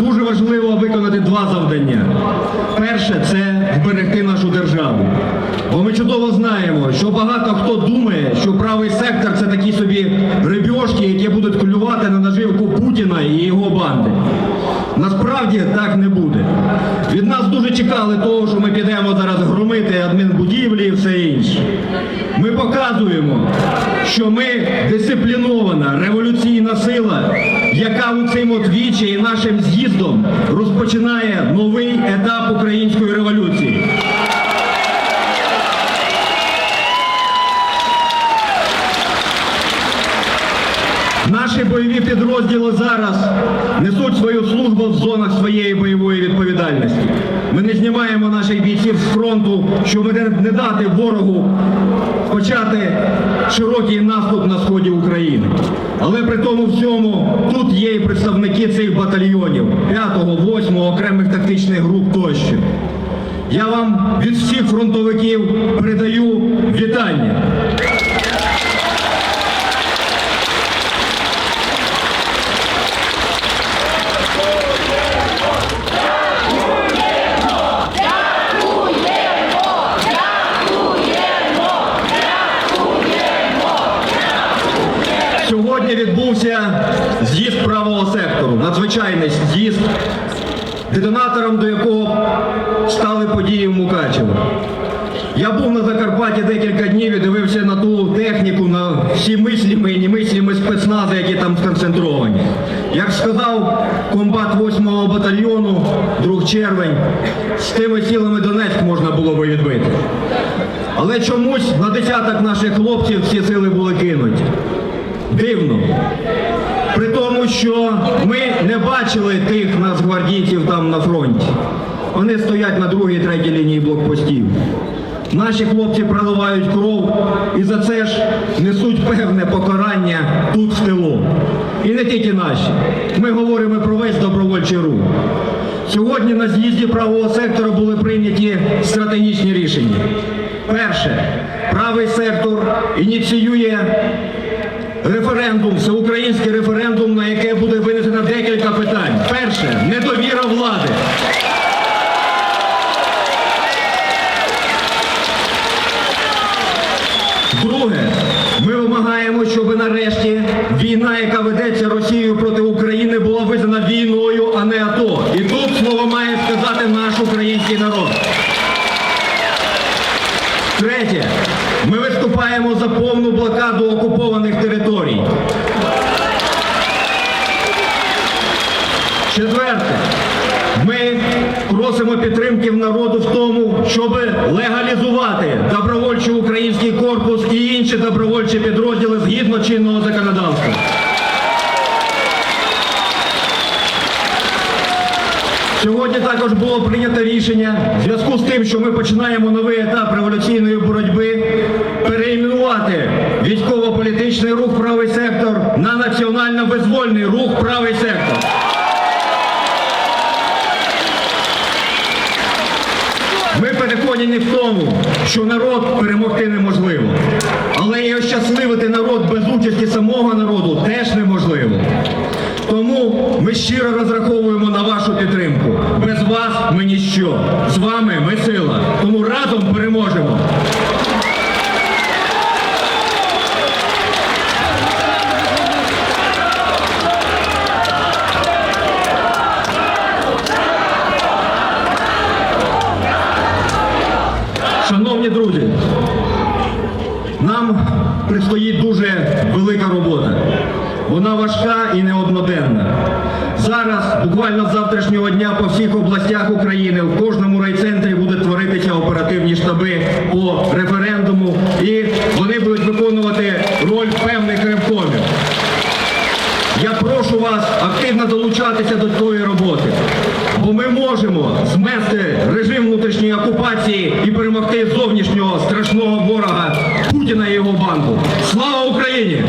дуже важливо виконати два завдання. Перше це вберегти нашу державу. Бо ми чудово знаємо, що багато хто думає, що правий сектор це такі собі рибьошки, які будуть клювати на наживку Путіна і його банди. Насправді так не буде. Від нас дуже чекали того, що ми підемо зараз громити адмінбудівлі і все інше. Ми показуємо, що ми дисциплінована революційна сила, яка у цим отвічі і нашим з'їздом розпочинає новий етап української революції. Наші бойові підрозділи зараз несуть свою службу в зонах своєї бойової відповідальності. Ми не знімаємо наших бійців з фронту, щоб не дати ворогу почати широкий наступ на сході України. Але при тому всьому тут є і представники цих батальйонів 5-го, 8-го окремих тактичних груп тощо. Я вам від всіх фронтовиків передаю вітання. Сьогодні відбувся з'їзд правого сектору, надзвичайний з'їзд, детонатором до якого стали події в Мукачево. Я був на Закарпатті декілька днів і дивився на ту техніку, на всі мислімі і немислімі спецнази, які там сконцентровані. Як сказав комбат 8-го батальйону, друг червень, з тими силами Донецьк можна було би відбити. Але чомусь на десяток наших хлопців ці сили були кинуті. Дивно. При тому, що ми не бачили тих нацгвардійців там на фронті. Вони стоять на другій, третій лінії блокпостів. Наші хлопці проливають кров і за це ж несуть певне покарання тут в тилу. І не тільки наші. Ми говоримо про весь добровольчий рух. Сьогодні на з'їзді правого сектора були прийняті стратегічні рішення. Перше, правий сектор ініціює референдум, всеукраїнський референдум, на яке буде винесено декілька питань. Перше недовіра влади. Друге, ми вимагаємо, щоб нарешті війна, яка ведеться Росією проти України, була визнана війною, а не АТО. І тут слово має сказати наш український народ. Третє, ми виступаємо за повну блокаду окупованих територій. Четверте, ми просимо підтримки в народу в тому, щоб легалізувати добровольчий український корпус і інші добровольчі підрозділи згідно чинного законодавства. Сьогодні також було прийнято рішення в зв'язку з тим, що ми починаємо новий етап революційної боротьби, військово-політичний рух правий сектор на національно-визвольний рух правий сектор. Ми переконані в тому, що народ перемогти неможливо. Але і ощасливити народ без участі самого народу теж неможливо. Тому ми щиро розраховуємо на вашу підтримку. Без вас ми ніщо. З вами ми сила. Тому разом переможемо. Шановні друзі, нам предстоїть дуже велика робота. Вона важка і неодноденна. Зараз, буквально з завтрашнього дня, по всіх областях України, в кожному райцентрі будуть творитися оперативні штаби по референдуму, і вони будуть виконувати роль певних ревкомів. Я прошу вас активно долучатися до цієї роботи, можемо змести режим внутрішньої окупації і перемогти зовнішнього страшного ворога Путіна і його банку. Слава Україні!